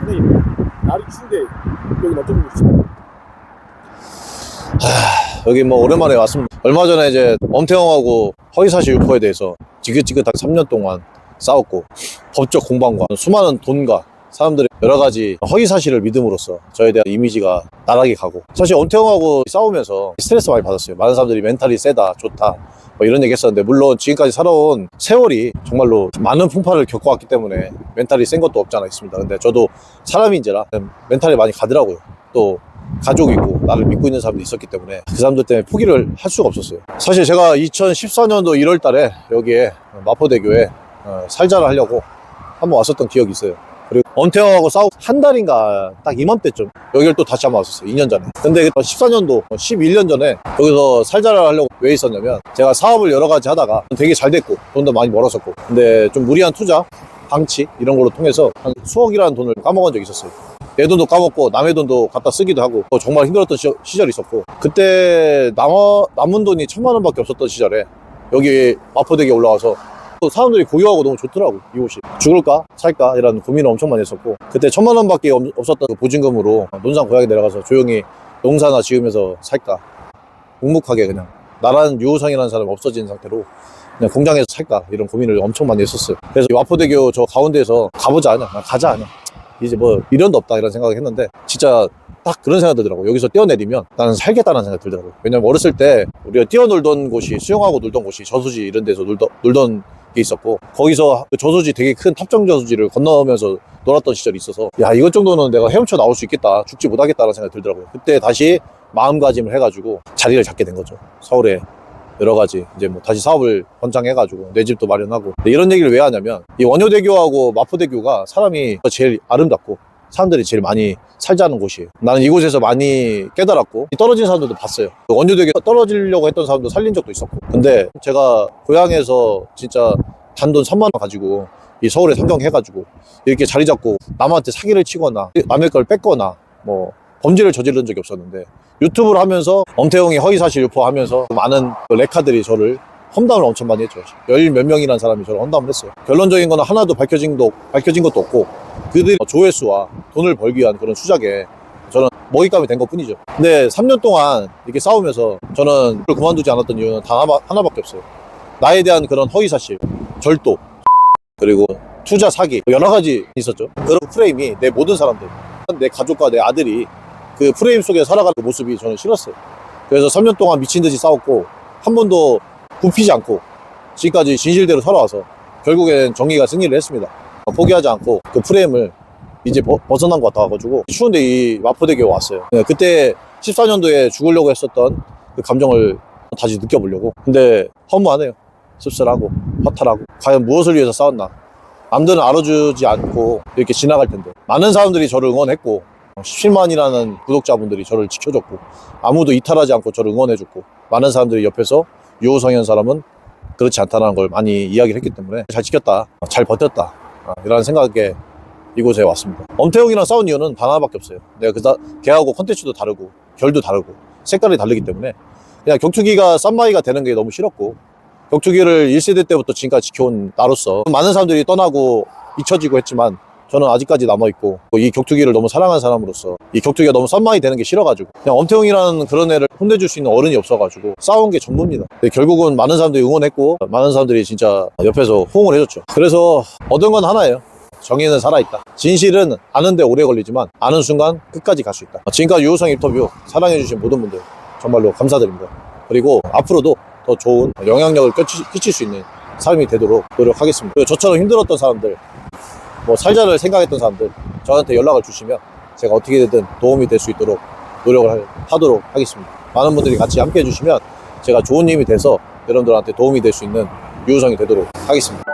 선생님 날이 추운데 여기 어떤 분이시죠? 여기 뭐 오랜만에 왔습니다. 얼마 전에 이제 엄태영하고 허위사실 유포에 대해서 지긋지긋하게 3년 동안 싸웠고 법적 공방과 수많은 돈과 사람들의 여러 가지 허위 사실을 믿음으로써 저에 대한 이미지가 나락에 가고 사실 엄태영하고 싸우면서 스트레스 많이 받았어요. 많은 사람들이 멘탈이 세다, 좋다 뭐 이런 얘기 했었는데 물론 지금까지 살아온 세월이 정말로 많은 풍파를 겪어왔기 때문에 멘탈이 센 것도 없지 않아 있습니다. 근데 저도 사람인지라 멘탈이 많이 가더라고요. 또 가족이고 나를 믿고 있는 사람도 있었기 때문에 그 사람들 때문에 포기를 할 수가 없었어요. 사실 제가 2014년도 1월 달에 여기에 마포대교에 어, 살자를 하려고 한번 왔었던 기억이 있어요. 그리고 엄태영하고 싸우고 한 달인가 딱 이맘때쯤 여기를 또 다시 한번 왔었어요. 2년 전에. 근데 14년도 11년 전에 여기서 살자를 하려고 왜 있었냐면 제가 사업을 여러 가지 하다가 되게 잘 됐고 돈도 많이 벌었었고 근데 좀 무리한 투자 방치 이런 걸로 통해서 한 수억이라는 돈을 까먹은 적이 있었어요. 내 돈도 까먹고 남의 돈도 갖다 쓰기도 하고 정말 힘들었던 시, 시절이 있었고 그때 남, 남은 돈이 천만 원밖에 없었던 시절에 여기 마포대교에 올라와서 또 사람들이 고요하고 너무 좋더라고 이 옷이. 죽을까? 살까? 이런 고민을 엄청 많이 했었고 그때 천만 원밖에 없- 없었던 그 보증금으로 논산 고향에 내려가서 조용히 농사나 지으면서 살까? 묵묵하게 그냥 나라는 유호성이라는 사람이 없어진 상태로 그냥 공장에서 살까? 이런 고민을 엄청 많이 했었어요. 그래서 이 마포대교 저 가운데에서 가보자 그냥. 가자 하냐 이제 뭐 미련도 없다 이런 생각을 했는데 진짜 딱 그런 생각 들더라고 여기서 뛰어내리면 나는 살겠다는 생각 들더라고 왜냐면 어렸을 때 우리가 뛰어놀던 곳이 수영하고 놀던 곳이 저수지 이런 데서 놀던, 놀던 게 있었고 거기서 그 저수지 되게 큰 탑정 저수지를 건너면서 놀았던 시절이 있어서 야 이것 정도는 내가 헤엄쳐 나올 수 있겠다 죽지 못하겠다는 생각이 들더라고요. 그때 다시 마음가짐을 해가지고 자리를 잡게 된 거죠. 서울에 여러 가지 이제 뭐 다시 사업을 권장해가지고 내 집도 마련하고. 이런 얘기를 왜 하냐면 이 원효대교하고 마포대교가 사람이 제일 아름답고 사람들이 제일 많이 살자는 곳이에요. 나는 이곳에서 많이 깨달았고 떨어진 사람들도 봤어요. 그 원효대교 떨어지려고 했던 사람도 살린 적도 있었고 근데 제가 고향에서 진짜 단돈 3만 원 가지고 이 서울에 상경해가지고 이렇게 자리 잡고 남한테 사기를 치거나 남의 걸 뺏거나 뭐 범죄를 저지른 적이 없었는데 유튜브를 하면서 엄태웅이 허위사실 유포하면서 많은 그 레카들이 저를 험담을 엄청 많이 했죠. 열 몇 명이라는 사람이 저를 험담을 했어요. 결론적인 거는 하나도 밝혀진, 도, 밝혀진 것도 없고 그들이 조회수와 돈을 벌기 위한 그런 수작에 저는 먹잇감이 된 것 뿐이죠. 근데 3년 동안 이렇게 싸우면서 저는 그만두지 않았던 이유는 단 하나, 하나 밖에 없어요. 나에 대한 그런 허위사실, 절도, 그리고 투자 사기 여러 가지 있었죠. 그런 프레임이 내 모든 사람들, 내 가족과 내 아들이 그 프레임 속에 살아가는 그 모습이 저는 싫었어요. 그래서 3년 동안 미친 듯이 싸웠고 한 번도 굽히지 않고 지금까지 진실대로 살아와서 결국엔 정의가 승리를 했습니다. 포기하지 않고 그 프레임을 이제 벗- 벗어난 것 같아가지고 추운데 이 마포대교에 왔어요. 네, 그때 14년도에 죽으려고 했었던 그 감정을 다시 느껴보려고. 근데 허무하네요. 씁쓸하고 허탈하고 과연 무엇을 위해서 싸웠나? 남들은 알아주지 않고 이렇게 지나갈 텐데 많은 사람들이 저를 응원했고 17만이라는 구독자분들이 저를 지켜줬고 아무도 이탈하지 않고 저를 응원해줬고 많은 사람들이 옆에서 유호성현 사람은 그렇지 않다는 걸 많이 이야기를 했기 때문에 잘 지켰다 잘 버텼다 아, 이런 생각에 이곳에 왔습니다. 엄태웅이랑 싸운 이유는 단 하나밖에 없어요. 내가 그다 걔하고 컨텐츠도 다르고 결도 다르고 색깔이 다르기 때문에. 그냥 격투기가 쌈마이가 되는 게 너무 싫었고 격투기를 1세대 때부터 지금까지 지켜온 나로서 많은 사람들이 떠나고 잊혀지고 했지만 저는 아직까지 남아있고 이 격투기를 너무 사랑하는 사람으로서 이 격투기가 너무 썸마이 되는 게 싫어가지고 그냥 엄태웅이라는 그런 애를 혼내줄 수 있는 어른이 없어가지고 싸운 게 전부입니다. 결국은 많은 사람들이 응원했고 많은 사람들이 진짜 옆에서 호응을 해줬죠. 그래서 얻은 건 하나예요. 정의는 살아있다. 진실은 아는데 오래 걸리지만 아는 순간 끝까지 갈 수 있다. 지금까지 유호성 인터뷰 사랑해주신 모든 분들 정말로 감사드립니다. 그리고 앞으로도 더 좋은 영향력을 끼칠 수 있는 삶이 되도록 노력하겠습니다. 저처럼 힘들었던 사람들 뭐 살자를 생각했던 사람들 저한테 연락을 주시면 제가 어떻게든 도움이 될 수 있도록 노력을 할- 하도록 하겠습니다. 많은 분들이 같이 함께 해주시면 제가 좋은 힘이 돼서 여러분들한테 도움이 될 수 있는 유우성이 되도록 하겠습니다.